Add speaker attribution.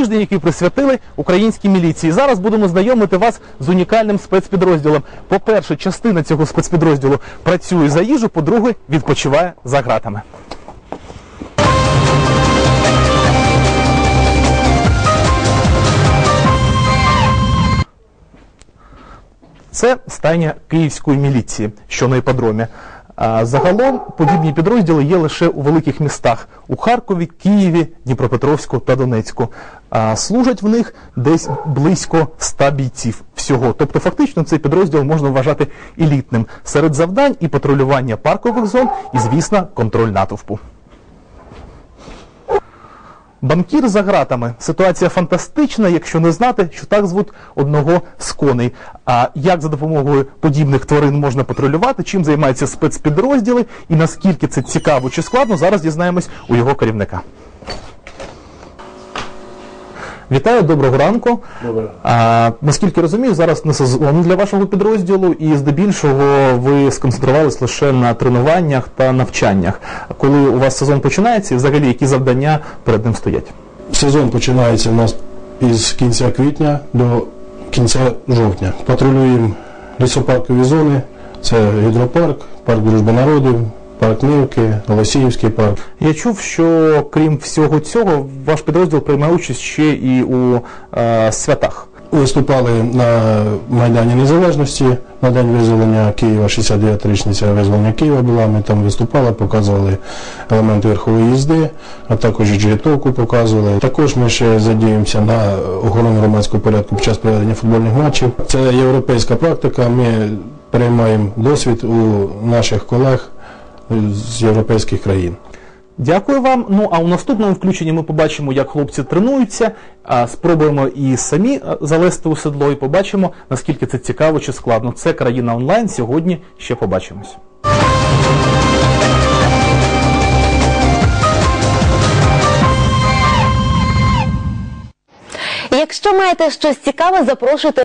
Speaker 1: тиждень, який присвятили українській міліції. Зараз будемо знайомити вас з унікальним спецпідрозділом. По-перше, частина цього спецпідрозділу працює за їжу, по-друге, відпочиває за ґратами. Це стайня київської міліції, що на іпподромі. Загалом подібні підрозділи є лише у великих містах у Харкові, Києві, Дніпропетровську та Донецьку. Служать в них десь близько 100 бійців всього. Тобто, фактично, цей підрозділ можна вважати елітним серед завдань і патрулювання паркових зон, і, звісно, контроль натовпу. Банкір за ґратами. Ситуація фантастична, якщо не знати, що так звуть одного з коней. А як за допомогою подібних тварин можна патрулювати, чим займаються спецпідрозділи і наскільки це цікаво чи складно, зараз дізнаємось у його керівника. Вітаю, доброго ранку.
Speaker 2: Добре.
Speaker 1: А, наскільки розумію, зараз не сезон для вашого підрозділу, і здебільшого ви сконцентрувались лише на тренуваннях та навчаннях. Коли у вас сезон починається, і взагалі які завдання перед ним стоять?
Speaker 2: Сезон починається у нас із кінця квітня до кінця жовтня. Патрулюємо лісопаркові зони. Це гідропарк, парк дружби народів, парк Нивки, Голосіївський парк.
Speaker 1: Я чув, що крім всього цього, ваш підрозділ приймає участь ще і у е, святах.
Speaker 2: Виступали на Майдані Незалежності на день визволення Києва, 69 річниця визволення Києва була. Ми там виступали, показували елементи верхової їзди, а також джетовку показували. Також ми ще задіємося на охорону громадського порядку під час проведення футбольних матчів. Це європейська практика. Ми переймаємо досвід у наших колег з європейських країн.
Speaker 1: Дякую вам. Ну а у наступному включенні ми побачимо, як хлопці тренуються. Спробуємо і самі залезти у седло і побачимо, наскільки це цікаво чи складно. Це країна онлайн. Сьогодні ще побачимось.
Speaker 3: Якщо маєте щось цікаве, запрошуйте